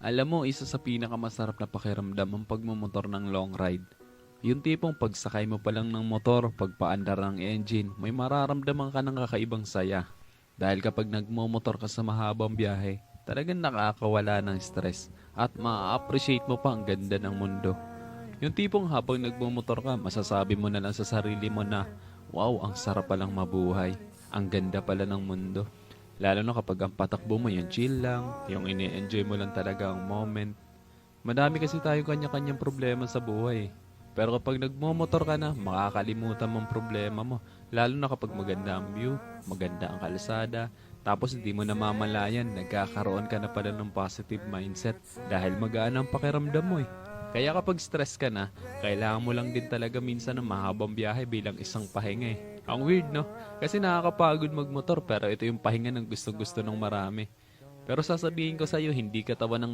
Alam mo, isa sa pinakamasarap na pakiramdam ang pagmumotor ng long ride. Yung tipong pagsakay mo pa lang ng motor, pagpaandar ng engine, may mararamdaman ka ng kakaibang saya. Dahil kapag nagmumotor ka sa mahabang biyahe, talagang nakakawala ng stress at ma-appreciate mo pa ang ganda ng mundo. Yung tipong habang nagmumotor ka, masasabi mo na lang sa sarili mo na, wow, ang sarap palang mabuhay. Ang ganda pala ng mundo. Lalo na kapag ang patakbo mo yung chill lang, yung ini-enjoy mo lang talaga ang moment. Madami kasi tayo kanya-kanyang problema sa buhay. Pero kapag nagmomotor ka na, makakalimutan mong problema mo. Lalo na kapag maganda ang view, maganda ang kalsada, tapos hindi mo namamalayan, nagkakaroon ka na pala ng positive mindset dahil magaan ang pakiramdam mo eh. Kaya kapag stress ka na, kailangan mo lang din talaga minsan ng mahabang biyahe bilang isang pahinga eh. Ang weird no? Kasi nakakapagod magmotor pero ito yung pahinga ng gusto-gusto ng marami. Pero sasabihin ko sa'yo, hindi katawan ng